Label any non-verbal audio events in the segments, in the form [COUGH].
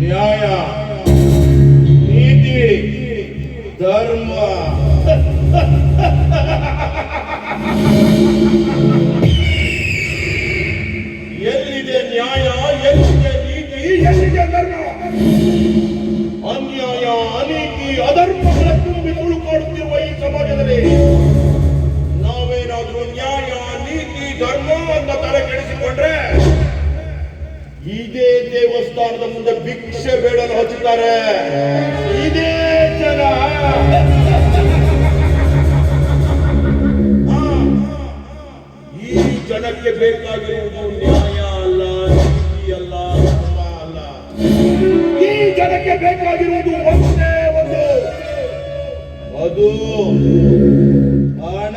ನ್ಯಾಯ, ನೀತಿ, ಧರ್ಮ. ಎಲ್ಲಿದೆ ನ್ಯಾಯ, ಎಲ್ಲಿದೆ ನೀತಿ? ಎಲ್ಲಿದೆ ಧರ್ಮ? ಅನ್ಯಾಯ, ಅನೀತಿ, ಅಧರ್ಮಗಳ ತುಂಬಿ ತುಳುಕಾಡುತ್ತಿರುವ ಈ ಸಮಾಜದಲ್ಲಿ? ನಾವೇನಾದ್ರೂ ನ್ಯಾಯ, ನೀತಿ, ಧರ್ಮ ಅಂತ ತಲೆ ಕೆಡಿಸಿಕೊಂಡ್ರೆ ಇದೇ ದೇವಸ್ಥಾನದ ಮುಂದೆ ಭಿಕ್ಷೆ ಬೇಡಲು ಹಚ್ಚುತ್ತಾರೆ. ಇದೇ ಜನ. ಈ ಜನಕ್ಕೆ ಬೇಕಾಗಿರುವುದು ನ್ಯಾಯ ಅಲ್ಲ, ನೀತಿ ಅಲ್ಲ, ಧರ್ಮ ಅಲ್ಲ. ಈ ಜನಕ್ಕೆ ಬೇಕಾಗಿರುವುದು ಒಂದೇ ಒಂದು. ಅದು ಹಣ.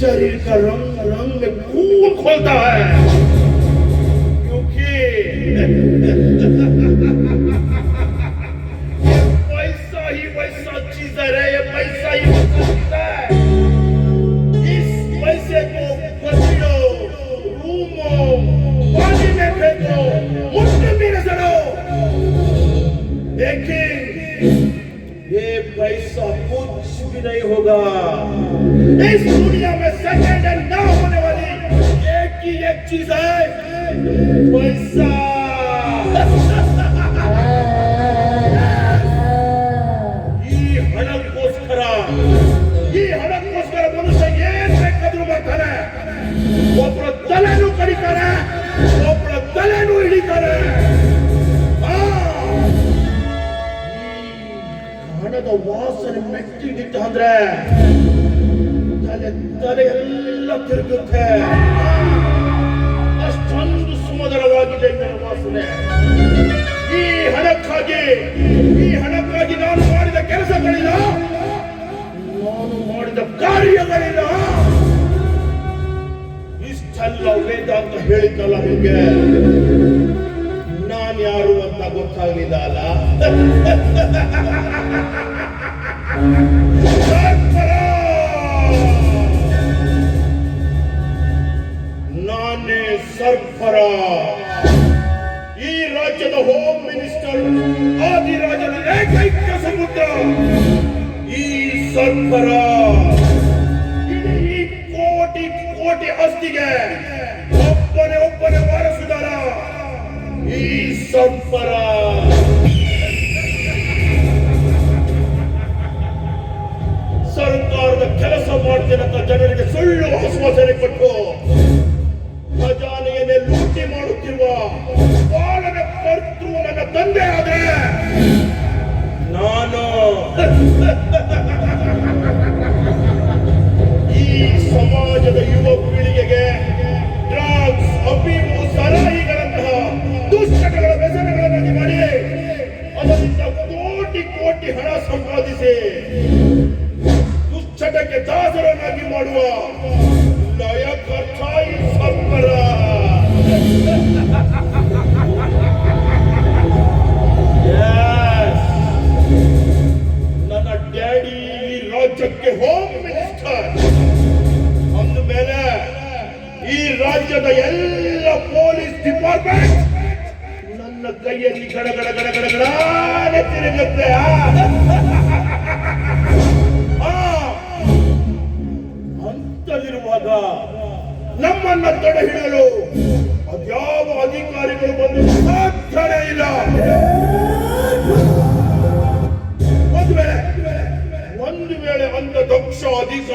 शरीर का रंग रंग में खून खोलता है क्योंकि ये पैसा ही वैसा चीज है रे ये पैसा ही वैसा चीज है इस पैसे को घसीटो रूमो पानी में फेंको मुट्ठी में नजरो लेकिन ये पैसा कुछ भी नहीं होगा। इस दुनिया में सेकंड हैंड ना होने वाली एक की एक चीज है पैसा। ಹಣದ ವಾಸನೆ ಮೆಟ್ಟಿಗಿಟ್ಟ ಅಂದ್ರೆ ತಲೆ ತಲೆ ಎಲ್ಲ ತಿರುಗುತ್ತೆ. ಅಷ್ಟೊಂದು ಸುಮಧುರವಾಗಿದೆ ಇದರ ವಾಸನೆ. ಈ ಹಣಕ್ಕಾಗಿ ಈ ಹಣಕ್ಕಾಗಿ ನಾನು ಮಾಡಿದ ಕೆಲಸಗಳಿಲ್ಲ. ನಾನು ಮಾಡಿದ ಕಾರ್ಯಗಳಿಲ್ಲ. ಇಷ್ಟೆಲ್ಲ ವೇದಾಂತ ಹೇಳಿದ್ದಲ್ಲ ನಿಮಗೆ? ನಾನು ಯಾರು ಅಂತ ಗೊತ್ತಾಗಲಿಲ್ಲ ಅಲ್ಲ [LAUGHS] ನಾನೇ ಸರ್ಫರ ಈ ರಾಜ್ಯದ ಹೋಮ್ ಮಿನಿಸ್ಟರ್ ಆದಿರಾಜನ ಏಕೈಕ ಸಮುದ್ರ ಈ ಸರ್ಫರ ಇಡೀ ಕೋಟಿ ಕೋಟಿ ಆಸ್ತಿಗೆ ಒಬ್ಬನೇ ಒಬ್ಬನೇ ವಾರಸುದಾರ ಈ ಸರ್ಫರ ತಂದೆ ಆದ್ರೆ ಅಂದ ಮೇಲೆ ಈ ರಾಜ್ಯದ ಎಲ್ಲ ಪೊಲೀಸ್ ಡಿಪಾರ್ಟ್ಮೆಂಟ್ ನನ್ನ ಕೈಯಲ್ಲಿ ಗಡ ಗಡ ಗಡ ಗಡ ಗಡಾನೆ ತಿರುಗುತ್ತೆ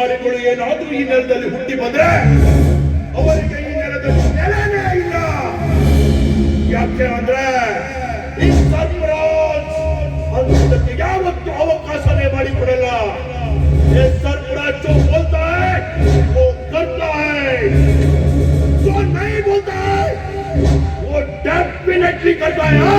ಅಧಿಕಾರಿಗಳು ಏನಾದ್ರೂ ಈ ನೆಲದಲ್ಲಿ ಹುಟ್ಟಿ ಬಂದ್ರೆ ಅವರಿಗೆ ಈ ನೆಲದಲ್ಲಿ ನೆಲೆನೇ ಇಲ್ಲ ಯಾಕೆ ಅಂದ್ರೆ ಈ ಸರ್ಫರಾಜ್ ಅದಕ್ಕೆ ಯಾವತ್ತೂ ಅವಕಾಶನೇ ಮಾಡಿಕೊಡಲ್ಲ ये सरफराज जो बोलता है वो करता है जो नहीं बोलता है वो डेफिनेटली करता है हाँ?